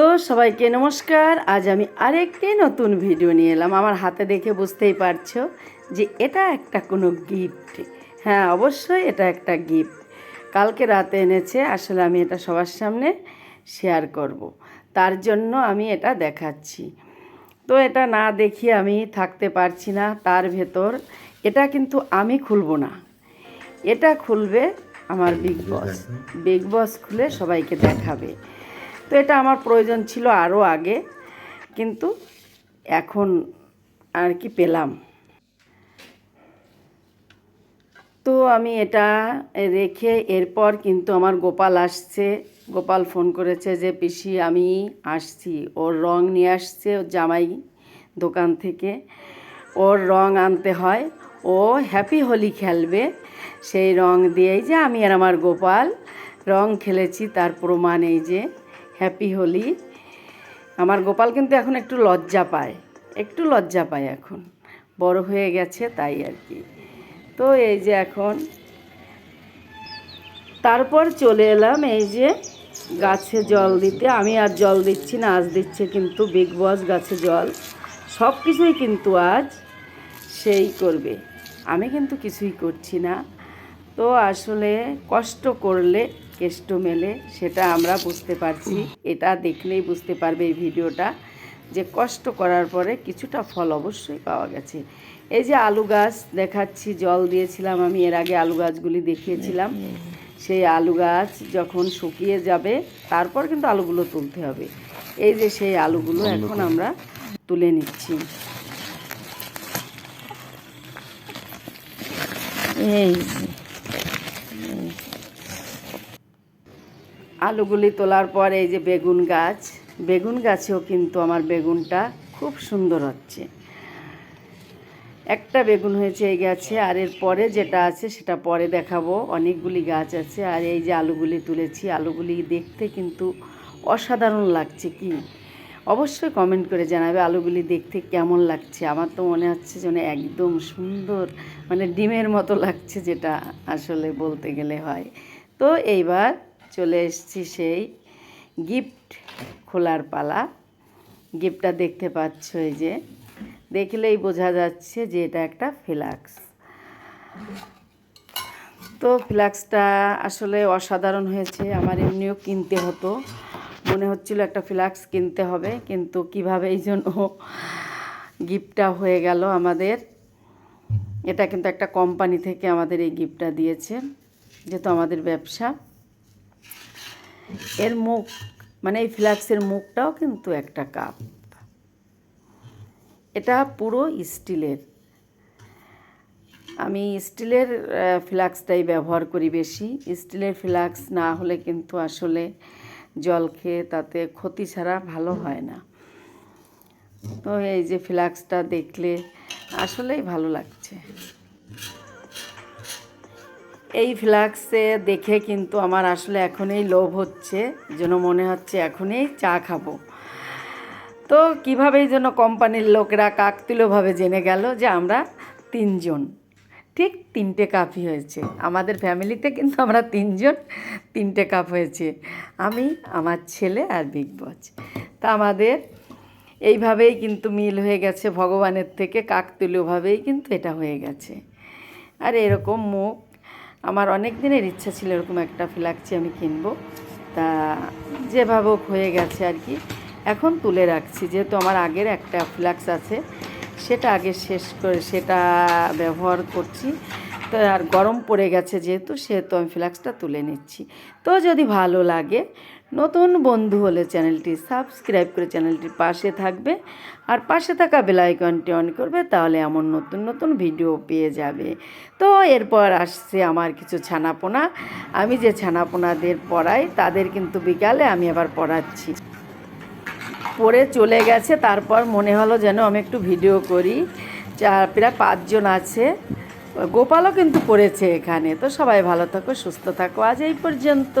তো সবাইকে নমস্কার। আজ আমি আরেকটি নতুন ভিডিও নিয়ে এলাম। আমার হাতে দেখে বুঝতেই পারছ যে এটা একটা কোনো গিফট হ্যাঁ অবশ্যই এটা একটা গিফট কালকে রাতে এনেছে আসলে আমি এটা সবার সামনে শেয়ার করব। তার জন্য আমি এটা দেখাচ্ছি। তো এটা না দেখিয়ে আমি থাকতে পারছি না তার ভেতর। এটা কিন্তু আমি খুলবো না। এটা খুলবে আমার বিগ বস বিগ বস খুলে সবাইকে দেখাবে। তো এটা আমার প্রয়োজন ছিল আরও আগে, কিন্তু এখন আর কি পেলাম। তো আমি এটা রেখে এরপর কিন্তু আমার গোপাল আসছে। গোপাল ফোন করেছে যে, পিসি, আমি আসছি। ওর রং নিয়ে আসছে ওর জামাই দোকান থেকে। ওর রং আনতে হয়। ও হ্যাপি হোলি খেলবে। সেই রং দিয়েই যে আমি আর আমার গোপাল রং খেলেছি। তার প্রমাণ এই যে হ্যাপি হোলি। আমার গোপাল কিন্তু এখন একটু লজ্জা পায়, একটু লজ্জা পায় এখন। বড় হয়ে গেছে তাই আর কি। তো এই যে এখন তারপর চলে এলাম এই যে গাছে জল দিতে। আমি আর জল দিচ্ছি না, আজ দিচ্ছে কিন্তু বিগ বস গাছে জল। সব কিছুই কিন্তু আজ সেই করবে। আমি কিন্তু কিছুই করছি না। তো আসলে কষ্ট করলে কেষ্ট মেলে সেটা আমরা বুঝতে পারছি। এটা দেখলেই বুঝতে পারবে এই ভিডিওটা যে কষ্ট করার পরে কিছুটা ফল অবশ্যই পাওয়া গেছে। এই যে আলু গাছ দেখাচ্ছি জল দিয়েছিলাম আমি এর আগে আলু গাছগুলি দেখিয়েছিলাম। সেই আলু গাছ যখন শুকিয়ে যাবে তারপর কিন্তু আলুগুলো তুলতে হবে। এই যে সেই আলুগুলো এখন আমরা তুলে নিচ্ছি। এই যে আলুগুলি তোলার পর এই যে বেগুন গাছ, বেগুন গাছেও কিন্তু আমার বেগুনটা খুব সুন্দর হচ্ছে। একটা বেগুন হয়েছে, এই গাছে, আর এর পরে যেটা আছে সেটা পরে দেখাবো। অনেকগুলি গাছ আছে, আর এই যে আলুগুলি তুলেছি, আলুগুলি দেখতে কিন্তু অসাধারণ লাগছে কি? অবশ্যই কমেন্ট করে জানাবে আলুগুলি দেখতে কেমন লাগছে। আমার তো মনে হচ্ছে যেন একদম সুন্দর মানে ডিমের মতো লাগছে যেটা আসলে বলতে গেলে হয়। তো এইবার চলে এসেছি সেই গিফট খোলার পালা। গিফটটা দেখতে পাচ্ছ এই যে। দেখলেই বোঝা যাচ্ছে যে এটা একটা ফ্লাক্স। তো ফ্লাক্সটা আসলে অসাধারণ হয়েছে। আমার এমনিও কিনতে হতো। মনে হচ্ছিল একটা ফ্লাক্স কিনতে হবে, কিন্তু কীভাবে এই জন্য গিফটটা হয়ে গেল আমাদের। এটা কিন্তু একটা কোম্পানি থেকে আমাদের এই গিফটটা দিয়েছে, যেহেতু আমাদের ব্যবসা। এর মুখ মানে এই ফ্লাক্সের মুখটাও কিন্তু একটা কাপ। এটা পুরো স্টিলের। আমি স্টিলের ফ্লাক্সটাই ব্যবহার করি বেশি। স্টিলের ফ্লাক্স না হলে কিন্তু আসলে জল খেয়ে তাতে ক্ষতি ছাড়া ভালো হয় না। তো এই যে ফ্লাক্সটা দেখলে আসলেই ভালো লাগছে। এই ফ্লাক্সে দেখে কিন্তু আমার আসলে এখনই লোভ হচ্ছে, যেন মনে হচ্ছে এখনই চা খাব। তো কীভাবে যেন কোম্পানির লোকেরা কাকতুলোভাবে জেনে গেল যে আমরা তিনজন। ঠিক তিনটে কাপই হয়েছে। আমাদের ফ্যামিলিতে কিন্তু আমরা তিনজন, তিনটে কাপ হয়েছে। আমি, আমার ছেলে আর বিগ বস তা আমাদের এইভাবেই কিন্তু মিল হয়ে গেছে ভগবানের থেকে, কাকতুলীয়ভাবেই কিন্তু এটা হয়ে গেছে। আর এরকম মুখ আমার অনেক দিনের ইচ্ছা ছিল এরকম একটা ফ্লাক্সি আমি কিনবো। তা যেভাবে হয়ে গেছে আর কি। এখন তুলে রাখছি, যেহেতু আমার আগের একটা ফ্লাক্স আছে, সেটা আগে শেষ করে, সেটা ব্যবহার করছি। তো আর গরম পড়ে গেছে যেহেতু, সেহেতু আমি ফ্লাক্সটা তুলে নিচ্ছি। তো যদি ভালো লাগে নতুন বন্ধু হলে চ্যানেলটি সাবস্ক্রাইব করে চ্যানেলটির পাশে থাকবে। আর পাশে থাকা বেলাইকনটি অন করবে, তাহলে এমন নতুন নতুন ভিডিও পেয়ে যাবে। তো এরপর আসছে আমার কিছু ছানাপোনা। আমি যে ছানাপোনাদের পড়াই, তাদের কিন্তু বিকালে আমি আবার পড়াচ্ছি। পড়ে চলে গেছে, তারপর মনে হলো যেন আমি একটু ভিডিও করি। চার প্রায় পাঁচজন আছে। গোপালও কিন্তু পড়েছে এখানে। তো সবাই ভালো থাকো, সুস্থ থাকো। আজ এই পর্যন্ত।